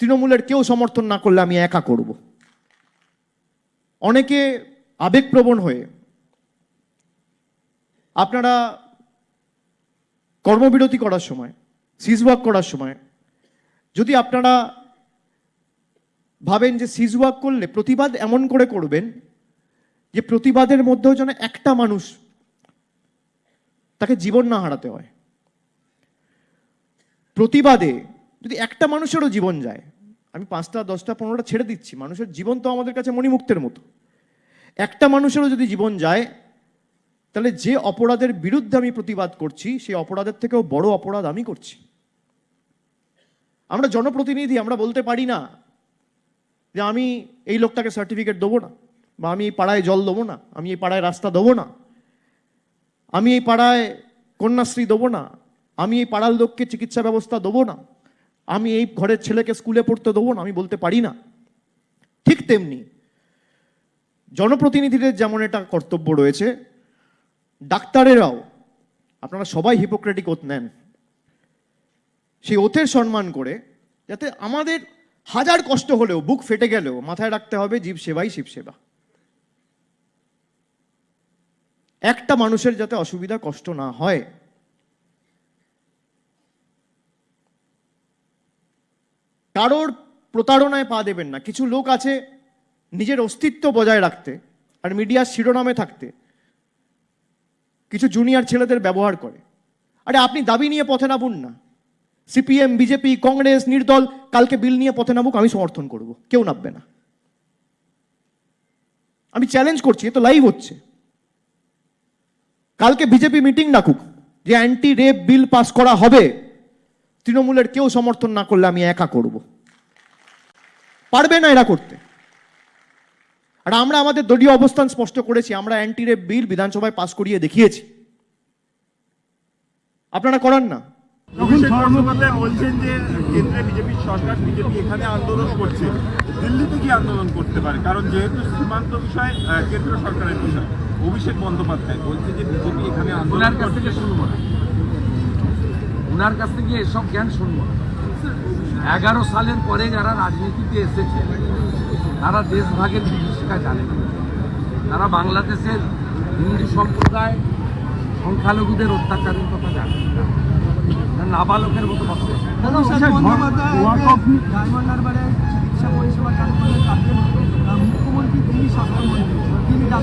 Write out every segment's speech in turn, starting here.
তৃণমূলের কেউ সমর্থন না করলে আমি একা করব। অনেকে আবেগপ্রবণ হয়ে আপনারা কর্মবিরতি করার সময় সিজওয়াক করার সময়, যদি আপনারা ভাবেন যে সিজওয়াক করলে প্রতিবাদ এমন করে করবেন যে প্রতিবাদের মধ্যেও যেন একটা মানুষ তাকে জীবন না হারাতে হয়। প্রতিবাদে যদি একটা মানুষেরও জীবন যায়, আমি পাঁচটা, দশটা, পনেরোটা ছেড়ে দিচ্ছি, মানুষের জীবন তো আমাদের কাছে মণিমুক্তের মতো। একটা মানুষেরও যদি জীবন যায়, তাহলে যে অপরাধের বিরুদ্ধে আমি প্রতিবাদ করছি, সেই অপরাধের থেকেও বড় অপরাধ আমি করছি। আমরা জনপ্রতিনিধি, আমরা বলতে পারি না যে আমি এই লোকটাকে সার্টিফিকেট দেবো না, বা আমি এই পাড়ায় জল দেবো না, আমি এই পাড়ায় রাস্তা দেবো না, আমি এই পাড়ায় কন্যাশ্রী দেবো না, আমি এই পাড়ার লোককে চিকিৎসা ব্যবস্থা দেবো না। আমি এই ঘরের ছেলেকে স্কুলে পড়তে দেবো না, আমি বলতে পারি না। ঠিক তেমনি জনপ্রতিনিধিদের যেমন এটা কর্তব্য রয়েছে, ডাক্তারেরাও, আপনারা সবাই হিপোক্রেটিক ওথ নেন, সেই ওথের সম্মান করে যাতে আমাদের হাজার কষ্ট হলেও, বুক ফেটে গেলেও মাথায় রাখতে হবে জীব সেবাই শিব সেবা। একটা মানুষের যাতে অসুবিধা, কষ্ট না হয় কারোর প্রতারণায় পা দেবেন না। কিছু লোক আছে নিজের অস্তিত্ব বজায় রাখতে আর মিডিয়ার শিরোনামে থাকতে। কিছু জুনিয়র ছেলেদের ব্যবহার করে। আরে আপনি দাবি নিয়ে পথে নামুন না। সিপিএম বিজেপি কংগ্রেস নির্দল, কালকে বিল নিয়ে পথে নামুক, আমি সমর্থন করব। কেউ নামবে না। আমি চ্যালেঞ্জ করছি, এ তো লাইভ হচ্ছে। কালকে বিজেপি মিটিং ডাকুক যে অ্যান্টি রেপ বিল পাস করা হবে। তৃণমূলের কেউ সমর্থন না করলে আমি একা করব। পারবে না এরা করতে। আর আমরা আমাদের দলীয় অবস্থান স্পষ্ট করেছি আমরা অ্যান্টি রেপ বিল বিধানসভায় পাস করিয়ে দেখিয়েছি। আপনারা করান না। অভিষেক বন্দ্যোপাধ্যায় বলছেন যে কেন্দ্রে বিজেপি সরকার বিজেপি এখানে আন্দোলন করছে। দিল্লিতে কি আন্দোলন করতে পারে? কারণ যেহেতু সীমান্ত বিষয় কেন্দ্র সরকারের বিষয় অভিষেক বন্দ্যোপাধ্যায় বলছে যে বিজেপি এখানে আন্দোলন করছে। থেকে শুনব না। ওনার কাছ থেকে এসব জ্ঞান শুনব এগারো সালের পরে যারা রাজনীতিতে এসেছে তারা দেশভাগের বিভীষিকা জানে তারা বাংলাদেশের হিন্দু সম্প্রদায় সংখ্যালঘুদের অত্যাচারের কথা জানে নাবালকের মতো কথা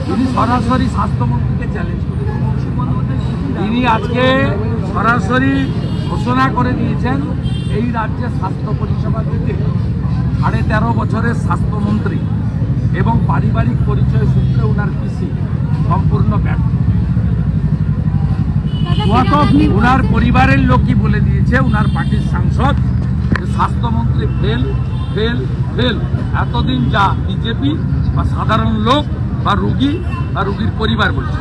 তিনি সরাসরি স্বাস্থ্যমন্ত্রীকে চ্যালেঞ্জ তিনি আজকে সরাসরি ঘোষণা করে দিয়েছেন এই রাজ্যে স্বাস্থ্য পরিষেবা দিতে সাড়ে তেরো বছরের স্বাস্থ্যমন্ত্রী এবং পারিবারিক পরিচয় সূত্রে ওনার পিসি সম্পূর্ণ ব্যর্থ। ওনার পরিবারের লোকই বলে দিয়েছে ওনার পার্টির সাংসদ যে স্বাস্থ্যমন্ত্রী ফেল ফেল ফেল। এতদিন যা বিজেপি বা সাধারণ লোক বা রুগী বা রুগীর পরিবার বলছে।